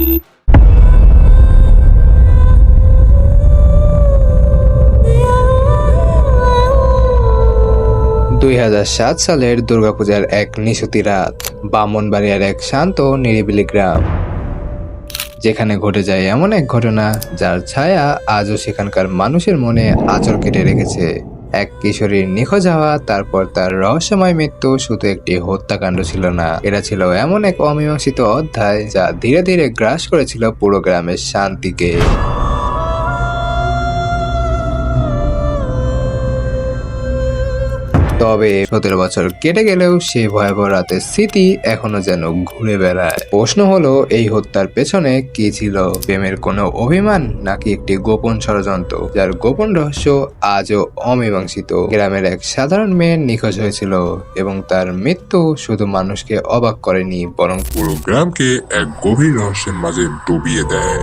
দুই হাজার সাত সালের দুর্গাপূজার এক নিশুতি রাত, বামনবাড়িয়ার এক শান্ত নিরিবিলি গ্রাম, যেখানে ঘটে যায় এমন এক ঘটনা যার ছায়া আজও সেখানকার মানুষের মনে আচর কেটে রেখেছে। এক কিশোরীর নিখোঁজ হওয়া, তারপর তার রহস্যময় মৃত্যু শুধু একটি হত্যাকাণ্ড ছিল না। এটা ছিল এমন এক অমীমাংসিত অধ্যায় যা ধীরে ধীরে গ্রাস করেছিল পুরো গ্রামের শান্তিকে। তবে সতেরো বছর কেটে গেলেও সেই ভয়াবহ রাতের স্মৃতি এখনও যেন ঘুরে বেড়ায়। প্রশ্ন হলো, এই হত্যার পেছনে কি ছিল প্রেমের কোনো অভিমান নাকি একটি গোপন ষড়যন্ত্র? যার গোপন রহস্য আজও অমীমাংসিত। গ্রামের এক সাধারণ মেয়ে নিখোঁজ হয়েছিল এবং তার মৃত্যু শুধু মানুষকে অবাক করেনি, বরং পুরো গ্রামকে এক গভীর রহস্যের মাঝে ডুবিয়ে দেয়।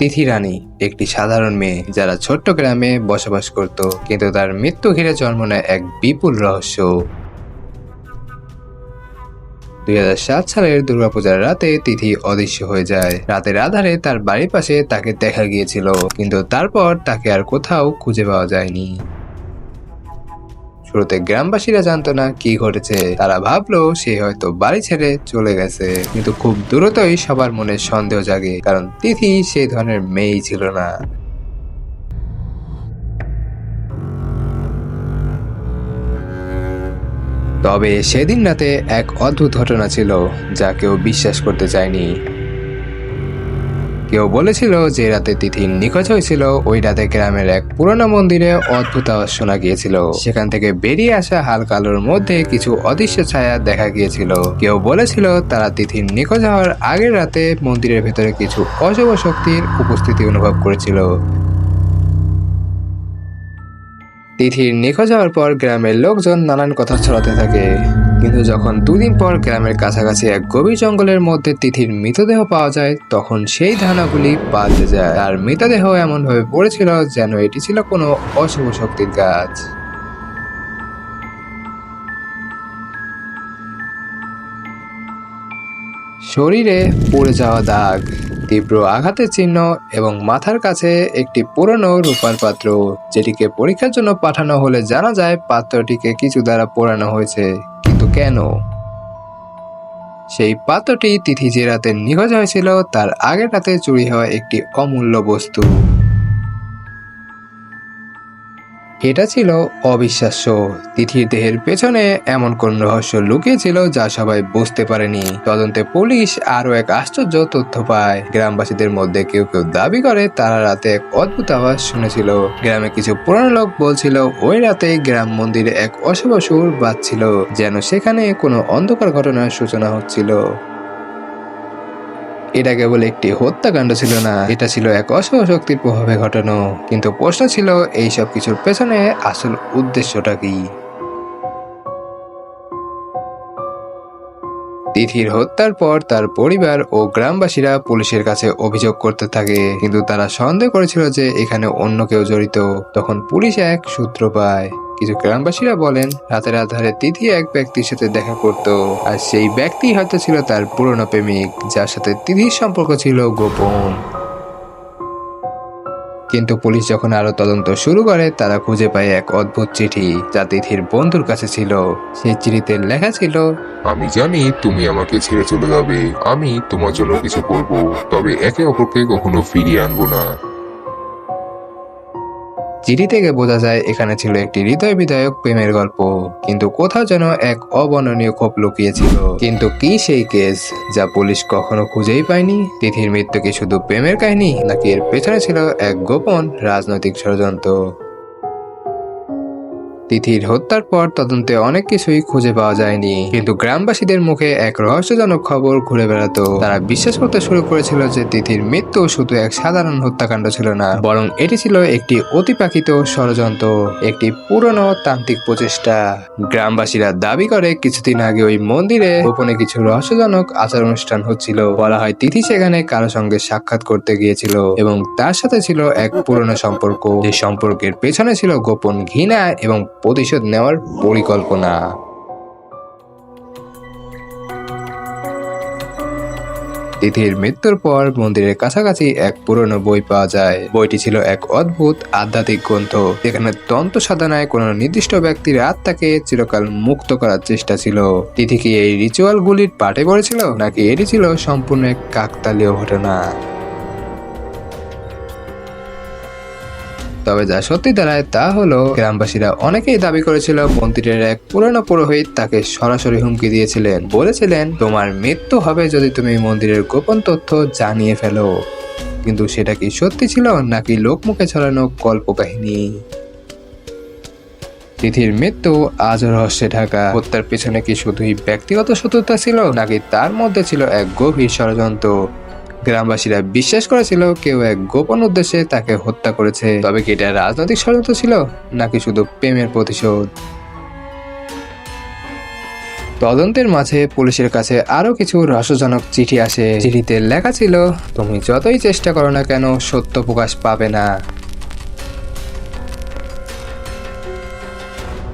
তিথি রানী, একটি সাধারণ মেয়ে যারা ছোট্ট গ্রামে বসবাস করত, কিন্তু তার মৃত্যু ঘিরে জন্ম নেয় এক বিপুল রহস্য। দুই হাজার সাত সালের দুর্গাপূজার রাতে তিথি অদৃশ্য হয়ে যায়। রাতের আধারে তার বাড়ির পাশে তাকে দেখা গিয়েছিল, কিন্তু তারপর তাকে আর কোথাও খুঁজে পাওয়া যায়নি। শুরুতে গ্রামবাসীরা জানতো না কি ঘটেছে। তারা ভাবলো সে হয়তো বাড়ি ছেড়ে চলে গেছে। কিন্তু খুব দ্রুতই সবার মনে সন্দেহ জাগে, কারণ তিথি সেই ধরনের মেয়েই ছিল না। তবে সেদিন রাতে এক অদ্ভুত ঘটনা ছিল যা কেউ বিশ্বাস করতে চায়নি। কেউ বলেছিল যে রাতে তিথি নিখোঁজ হয়েছিল। ওই রাতে গ্রামের এক পুরনো মন্দিরে অদ্ভুত শোনা গিয়েছিল। সেখান থেকে বেরিয়ে আসা হালকা আলোর মধ্যে কিছু অদৃশ্য ছায়া দেখা গিয়েছিল। কেউ বলেছিল তারা তিথির নিখোঁজ হওয়ার আগের রাতে মন্দিরের ভেতরে কিছু অশুভ শক্তির উপস্থিতি অনুভব করেছিল। তিথির নিখোঁজ হওয়ার পর গ্রামের লোকজন নানান কথা ছড়াতে থাকে। কিন্তু যখন দুদিন পর গ্রামের কাছাকাছি এক গভীর জঙ্গলের মধ্যে তিথির মৃতদেহ পাওয়া যায়, তখন সেই ধারণাগুলি পাল্টে যায়। আর মৃতদেহ এমনভাবে পড়েছিল যেন এটি ছিল কোনো অশুভ শক্তির গাছ। শরীরে পড়ে যাওয়া দাগ, তীব্র আঘাতের চিহ্ন এবং মাথার কাছে একটি পুরনো রূপার পাত্র যেটিকে পরীক্ষার জন্য পাঠানো হলে জানা যায় পাত্রটিকে কিছু দ্বারা পোড়ানো হয়েছে। কেন? সেই পাত্রটি তিথি যে রাতে নিখোঁজ হয়েছিল, তার আগের রাতে চুরি হওয়া একটি অমূল্য বস্তু। এটা ছিল অবিশ্বাস্য। তিথির দেহের পেছনে এমন কোন রহস্য লুকিয়েছিল যা সবাই বুঝতে পারেনি। তদন্তে পুলিশ আরও এক আশ্চর্য তথ্য পায়। গ্রামবাসীদের মধ্যে কেউ কেউ দাবি করে, তারা রাতে এক অদ্ভুত আওয়াজ শুনেছিল। গ্রামে কিছু পুরানো লোক বলছিল, ওই রাতে গ্রাম মন্দিরে এক অশুভ সুর বাজছিল, যেন সেখানে কোনো অন্ধকার ঘটনার সূচনা হচ্ছিল। এটা কেবল একটি হত্যাকাণ্ড ছিল না, এটা ছিল এক অশুভ শক্তির প্রভাবে ঘটানো। কিন্তু প্রশ্ন ছিল, এই সব কিছুর পেছনে আসল উদ্দেশ্যটা কি? তিথির হত্যার পর তার পরিবার ও গ্রামবাসীরা পুলিশের কাছে অভিযোগ করতে থাকে। কিন্তু তারা সন্দেহ করেছিল যে এখানে অন্য কেউ জড়িত। তখন পুলিশ এক সূত্র পায়। কিছু গ্রামবাসীরা বলেন, রাতের আধারে তিথি এক ব্যক্তির সাথে দেখা করত। আর সেই ব্যক্তি হয়তো ছিল তার পুরনো প্রেমিক, যার সাথে তিথির সম্পর্ক ছিল গোপন। কিন্তু পুলিশ যখন আরও তদন্ত শুরু করে, তারা খুঁজে পায় এক অদ্ভুত চিঠি যা তিথির বন্ধুর কাছে ছিল। সেই চিঠিতে লেখা ছিল, আমি জানি তুমি আমাকে ছেড়ে চলে যাবে। আমি তোমার জন্য কিছু করব, তবে একে অপরকে কখনো ফিরিয়ে আনব না। চিঠি থেকে বোঝা যায়, এখানে ছিল একটি হৃদয় বিধায়ক প্রেমের গল্প। কিন্তু কোথাও যেন এক অবর্ণনীয় ক্ষোভ লুকিয়েছিল। কিন্তু কি সেই কেস যা পুলিশ কখনো খুঁজেই পায়নি? তিথির মৃত্যু কি শুধু প্রেমের কাহিনী, নাকি এর পেছনে ছিল এক গোপন রাজনৈতিক ষড়যন্ত্র? তিথির হত্যার পর তদন্তে অনেক কিছুই খুঁজে পাওয়া যায়নি। কিন্তু গ্রামবাসীদের মুখে এক রহস্যজনক খবর ঘুরে বেড়াতো। তারা বিশ্বাস করতে শুরু করেছিল যে তিথির মৃত্যু শুধু এক সাধারণ হত্যাকাণ্ড ছিল না, বরং এটি ছিল একটি অতিপাকিত ষড়যন্ত্র, একটি পুরনো তান্ত্রিক প্রচেষ্টা। গ্রামবাসীরা দাবি করে, কিছুদিন আগে ওই মন্দিরে গোপনে কিছু রহস্যজনক আচার অনুষ্ঠান হচ্ছিল। বলা হয়, তিথি সেখানে কারও সঙ্গে সাক্ষাৎ করতে গিয়েছিল এবং তার সাথে ছিল এক পুরনো সম্পর্ক। যে সম্পর্কের পেছনে ছিল গোপন ঘৃণা এবং প্রতিশোধ নেওয়ার পরিকল্পনা। তিথির মৃত্যুর পর মন্দিরের কাছাকাছি এক পুরনো বই পাওয়া যায়। বইটি ছিল এক অদ্ভুত আধ্যাত্মিক গ্রন্থ। যেখানে তন্ত্র সাধনায় কোনো নির্দিষ্ট ব্যক্তির আত্মাকে চিরকাল মুক্ত করার চেষ্টা ছিল। তিথি কি এই রিচুয়ালগুলির পাঠে পড়েছিল, নাকি এটি ছিল সম্পূর্ণ এক কাকতালীয় ঘটনা? তবে যা সত্যি দাঁড়ায় তা হলো গ্রামবাসীরা অনেকেই দাবি করেছিল মন্দিরের এক পুরনো পুরোহিত তাকে সরাসরি হুমকি দিয়েছিলেন। বলেছিলেন, তোমার মৃত্যু হবে যদি তুমি মন্দিরের গোপন তথ্য জানিয়ে ফেলো। কিন্তু সেটা কি সত্যি ছিল নাকি লোকমুখে ছড়ানো কল্পকাহিনী? তিথির মৃত্যু আজও রহস্যে ঢাকা। হত্যার পেছনে কি শুধুই ব্যক্তিগত শত্রুতা ছিল নাকি তার মধ্যে ছিল এক গভীর ষড়যন্ত্র? গ্রামবাসীরা বিশ্বাস করেছিল কেউ এক গোপন উদ্দেশ্যে তাকে হত্যা করেছে। তবে কি এটা রাজনৈতিক ষড়যন্ত্র ছিল, নাকি শুধু প্রেমের প্রতিশোধ? তদন্তের মাঝে পুলিশের কাছে আরও কিছু রহস্যজনক চিঠি আসে। চিঠিতে লেখা ছিল, তুমি যতই চেষ্টা করো না কেন, সত্য প্রকাশ পাবে না।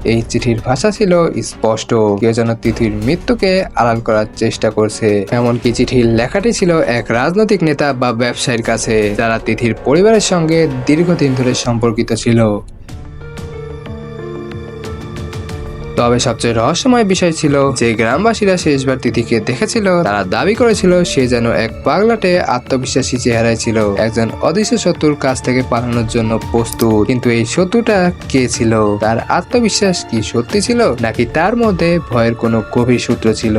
এই চিঠির ভাষা ছিল স্পষ্ট। কেউ যেন তিথির মৃত্যুকে আড়াল করার চেষ্টা করছে। এমনকি চিঠির লেখাটি ছিল এক রাজনৈতিক নেতা বা ব্যবসায়ীর কাছে, যারা তিথির পরিবারের সঙ্গে দীর্ঘদিন ধরে সম্পর্কিত ছিল। তবে সবচেয়ে রহস্যময় বিষয় ছিল যে গ্রামবাসীরা শেষবার তিথিকে দেখেছিল। তারা দাবি করেছিল সে যেন এক পাগলাটে আত্মবিশ্বাসী চেহারায় ছিল। একজন অদৃশ্য শত্রুর কাছ থেকে পালানোর জন্য প্রস্তুত। কিন্তু এই শত্রুটা কে ছিল? তার আত্মবিশ্বাস কি সত্যি ছিল? নাকি তার মধ্যে ভয়ের কোনো গভীর সূত্র ছিল?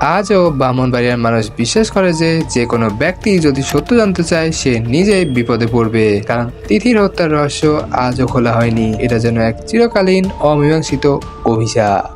আজও ব্রাহ্মণবাড়িয়ার মানুষ বিশ্বাস করে যে যে কোনো ব্যক্তি যদি সত্য জানতে চায়, সে নিজেই বিপদে পড়বে। কারণ তিথির হত্যার রহস্য আজও খোলা হয়নি। এটা যেন এক চিরকালীন অমীমাংসিত অভিশাপ।